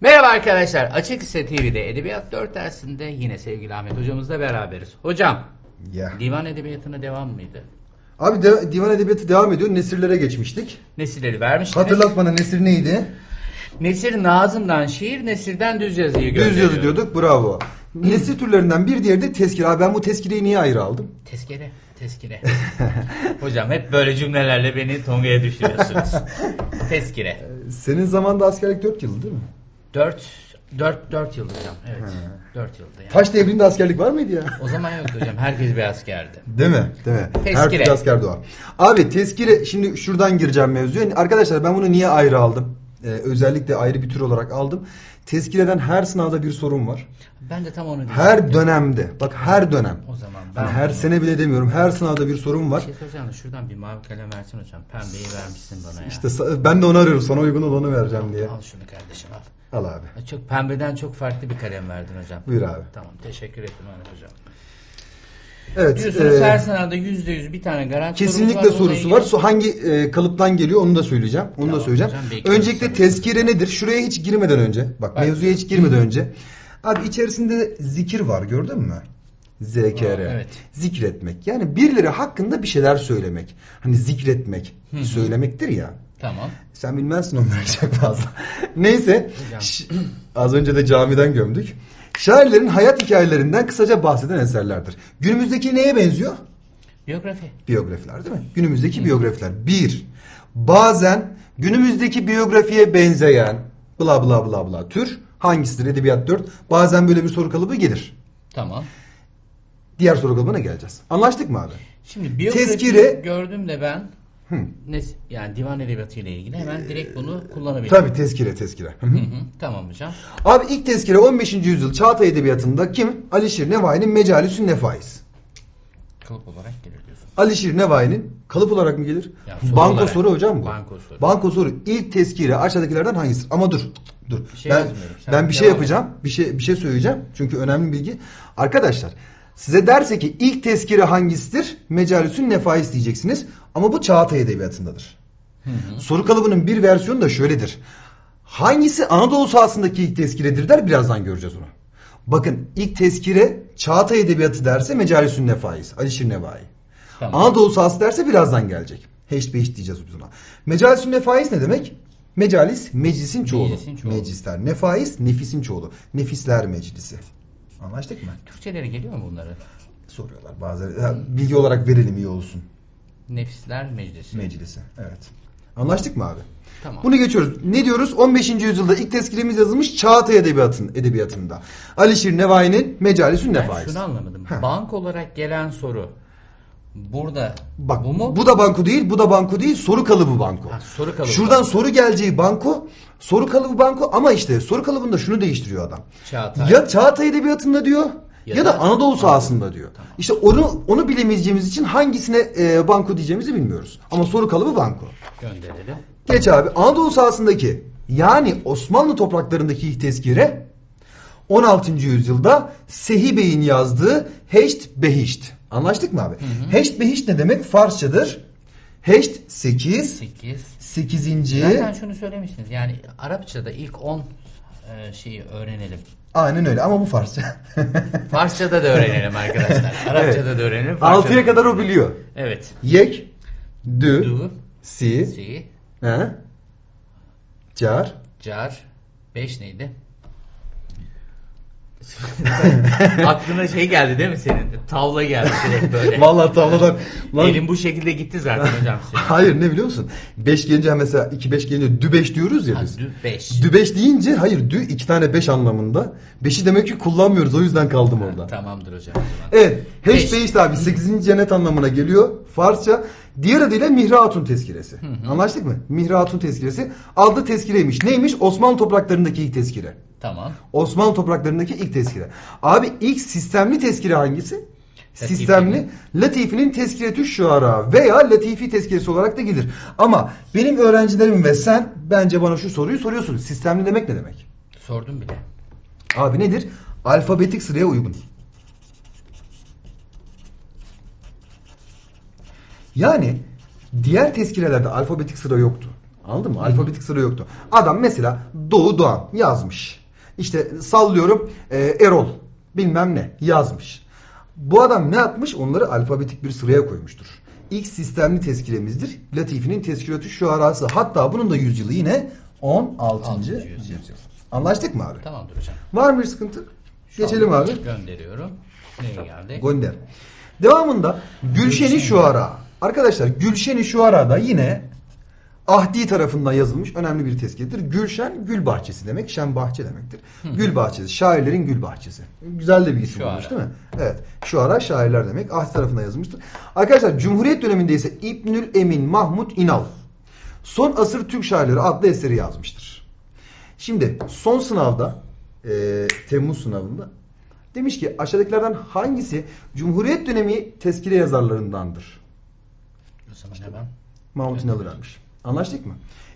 Merhaba arkadaşlar. Açık Lise TV'de Edebiyat 4 dersinde yine sevgili Ahmet hocamızla beraberiz. Hocam, Ya. divan edebiyatına devam mıydı? Abi de, divan edebiyatı devam ediyor. Nesirlere geçmiştik. Nesilleri vermiştiniz. Hatırlat bana nesir neydi? Nesir Nazım'dan şiir, Nesir'den düz yazıyı Düz gönderiyor. yazı diyorduk. Bravo. Nesir türlerinden bir diğeri de tezkire. Abi ben bu tezkireyi niye ayrı aldım? Tezkere, tezkire. Hocam hep böyle cümlelerle beni tongaya düşürüyorsunuz. tezkire. Senin zamanında askerlik 4 yıl değil mi? 4 4 4 yıl hocam. Evet. 4 yıldı yani. Taş devrinde askerlik var mıydı ya? O zaman yoktu hocam. Herkes bir askerdi. Değil mi? Değil mi? Her Tezkire. türlü asker doğar. Abi tezkire şimdi şuradan gireceğim mevzuya. Arkadaşlar ben bunu niye ayrı aldım? Ee, özellikle ayrı bir tür olarak aldım. Tezkireden her sınavda bir sorun var. Ben de tam onu diyecektim. Her dönemde. Bak her dönem. O zaman Yani her sene bile demiyorum. Her sınavda bir sorun var. Bir şey de şuradan bir mavi kalem versin hocam. Pembeyi vermişsin bana ya. İşte sa- ben de onu arıyorum. Sana uygun olanı vereceğim diye. Al şunu kardeşim al. Al abi. Çok pembeden çok farklı bir kalem verdin hocam. Buyur abi. Tamam teşekkür ettim Ahmet hocam. Evet. Diyorsunuz e, her sınavda yüzde yüz bir tane garanti kesinlikle sorusu var. ilgili- So- Hangi e, kalıptan geliyor onu da söyleyeceğim. Onu Tamam da söyleyeceğim. hocam, Öncelikle seni. tezkire nedir? Şuraya hiç girmeden önce. Bak Bak. mevzuya hiç girmeden önce. Abi içerisinde zikir var gördün mü? Aa, evet. Zikretmek. Yani birileri hakkında bir şeyler söylemek. Hani zikretmek. Söylemektir ya. Tamam. Sen bilmezsin onları çok fazla. Neyse. Az önce de camiden gömdük. Şairlerin hayat hikayelerinden kısaca bahseden eserlerdir. Günümüzdeki neye benziyor? Biyografi. Biyografiler değil mi? Günümüzdeki biyografiler. Bir, bazen günümüzdeki biyografiye benzeyen bla bla bla bla tür hangisidir? Edebiyat 4. Bazen böyle bir soru kalıbı gelir. Tamam. Diğer soru kalıbına geleceğiz. Anlaştık mı abi? Şimdi biyografi Tezkire- gördüm de ben Hı. ne, yani divan edebiyatı ile ilgili hemen direkt bunu kullanabilirim. Tabii tezkire tezkire. Hı hı. Hı hı, tamam hocam. Abi ilk tezkire 15. yüzyıl Çağatay Edebiyatı'nda kim? Alişir Nevai'nin Mecalisün Nefais. Kalıp olarak gelir diyorsun. Alişir Nevai'nin kalıp olarak mı gelir? Ya soru Banko olarak. soru hocam bu. Banko soru. Banko soru. İlk tezkire aşağıdakilerden hangisidir? Ama dur. Dur. Şey ben yazmıyorum. Sen ben bir şey devam et. yapacağım. Bir şey bir şey söyleyeceğim. Çünkü önemli bilgi. Arkadaşlar size derse ki ilk tezkire hangisidir? Mecalisün Nefais diyeceksiniz. Ama bu Çağatay Edebiyatı'ndadır. Soru kalıbının bir versiyonu da şöyledir. Hangisi Anadolu sahasındaki ilk tezkiredir der birazdan göreceğiz onu. Bakın ilk tezkire Çağatay Edebiyatı derse Mecalisün Nefais, Alişir Nevai. Tamam. Anadolu sahası derse birazdan gelecek. Heş beş diyeceğiz biz ona. Mecalisün Nefais ne demek? Mecalis meclisin çoğulu. Meclisin çoğulu. Meclisler. Nefais nefisin çoğulu. Nefisler meclisi. Anlaştık mı? Türkçeleri geliyor mu bunları? Soruyorlar bazıları. Ha, Bilgi olarak verelim iyi olsun. Nefisler Meclisi. Meclisi. Evet. Anlaştık mı abi? Tamam. Bunu geçiyoruz. Ne diyoruz? 15. yüzyılda ilk tezkiremiz yazılmış Çağatay Edebiyatı'nın edebiyatında. Alişir Nevai'nin Mecalisün ben Nefais. şunu anlamadım. Ha. Bank olarak gelen soru burada Bak bu mu? bu da banko değil, bu da banko değil, soru kalıbı banko. Ha, soru kalıbı Şuradan banko. soru geleceği banko, soru kalıbı banko ama işte soru kalıbında şunu değiştiriyor adam. Çağatay. Ya Çağatay Edebiyatında diyor ya, Ya da, da Anadolu Anadolu. sahasında diyor. İşte onu onu bilemeyeceğimiz için hangisine e, banko diyeceğimizi bilmiyoruz. Ama soru kalıbı banko. Gönderelim. Geç abi Anadolu sahasındaki yani Osmanlı topraklarındaki ilk tezkire 16. yüzyılda Sehi Bey'in yazdığı Heşt Behişt. Anlaştık mı abi? Heşt Behişt ne demek? Farsçadır. Heşt 8, 8. 8. Zaten şunu söylemiştiniz. Yani Arapçada ilk 10 e, şeyi öğrenelim. Aynen öyle ama bu Farsça. Farsçada da öğrenelim arkadaşlar. Arapçada da öğrenelim. Farsçada 6'ya da- kadar o biliyor. Evet. Yek, dü, Du, si, si, he, car, car, 5 neydi? Aklına şey geldi değil mi senin? Tavla geldi direkt böyle. Vallahi tavladan. Lan- Elim bu şekilde gitti zaten hocam senin. Hayır ne biliyor musun? 5 gelince mesela 2 5 gelince dü 5 diyoruz ya Ha, biz. dü 5. Dü 5 deyince hayır dü iki tane 5 anlamında. 5'i demek ki kullanmıyoruz o yüzden kaldım orada. Tamamdır hocam. Evet. Heş beş abi 8. cennet anlamına geliyor. Farsça. Diğer adıyla Mihra Hatun tezkiresi. Anlaştık mı? Mihra Hatun tezkiresi adlı tezkireymiş. Neymiş? Osmanlı topraklarındaki ilk tezkire. Tamam. Osmanlı topraklarındaki ilk tezkire. Abi ilk sistemli tezkire hangisi? Sistemli Latifi'nin tezkiretü şuara veya Latifi tezkiresi olarak da gelir. Ama benim öğrencilerim ve sen bence bana şu soruyu soruyorsun. Sistemli demek ne demek? Sordum bile. Abi nedir? Alfabetik sıraya uygun. Yani diğer tezkirelerde alfabetik sıra yoktu. Anladın mı? Alfabetik sıra yoktu. Adam mesela Doğu Doğan yazmış. İşte sallıyorum e, Erol bilmem ne yazmış. Bu adam ne yapmış? Onları alfabetik bir sıraya koymuştur. İlk sistemli tezkiremizdir. Latifi'nin tezkiratü şuarası. Hatta bunun da yüzyılı yine 16. Altıncı yüzyıl. yüzyıl. Anlaştık mı abi? Tamamdır hocam. Var mı bir sıkıntı? Şu Geçelim abi. Gönderiyorum. Nereye geldi? Gönder. Devamında Gülşeni Şuara. Arkadaşlar Gülşeni Şuara da yine Ahdi tarafından yazılmış önemli bir tezkiredir. Gülşen gül bahçesi demek, şen bahçe demektir. Gül bahçesi, şairlerin gül bahçesi. Güzel de bir isim olmuş değil mi? Evet. Şuara şairler demek. Ahdi tarafından yazılmıştır. Arkadaşlar Cumhuriyet döneminde ise İbnül Emin Mahmut İnal Son Asır Türk Şairleri adlı eseri yazmıştır. Şimdi son sınavda e, Temmuz sınavında demiş ki aşağıdakilerden hangisi Cumhuriyet dönemi tezkire yazarlarındandır? O zaman hemen. Mahmut İnal öğrenmiş. Anlaştık mı?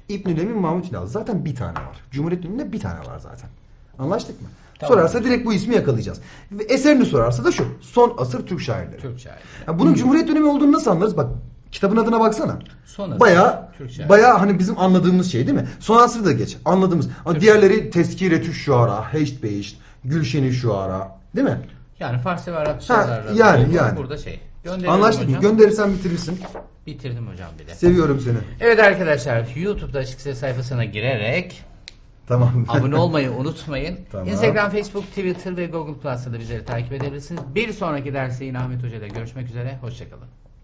İbnül Emin Mahmut İnal. Zaten bir tane var. Cumhuriyet döneminde bir tane var zaten. Anlaştık mı? Tamam. Sorarsa direkt bu ismi yakalayacağız. Ve eserini sorarsa da şu. Son asır Türk şairleri. Türk şairi. Ya bunun Cumhuriyet dönemi olduğunu nasıl anlarız? Bak kitabın adına baksana. Son asır Baya Türk baya hani bizim anladığımız şey değil mi? Son asır da geç. Anladığımız. Ama diğerleri Tezkiretü Şuara, Heşt Beyşt, Gülşeni Şuara. Değil mi? Yani Farsi ve Arapça Ha, yani, yani. Burada şey. Gönderiyorum Anlaştık mı? hocam. Gönderirsen bitirirsin. Bitirdim hocam bir de. Seviyorum seni. Evet arkadaşlar YouTube'da Açık Ses sayfasına girerek Tamam. abone olmayı unutmayın. Tamam. Instagram, Facebook, Twitter ve Google Plus'ta da bizleri takip edebilirsiniz. Bir sonraki derste yine Ahmet Hoca ile görüşmek üzere. Hoşçakalın.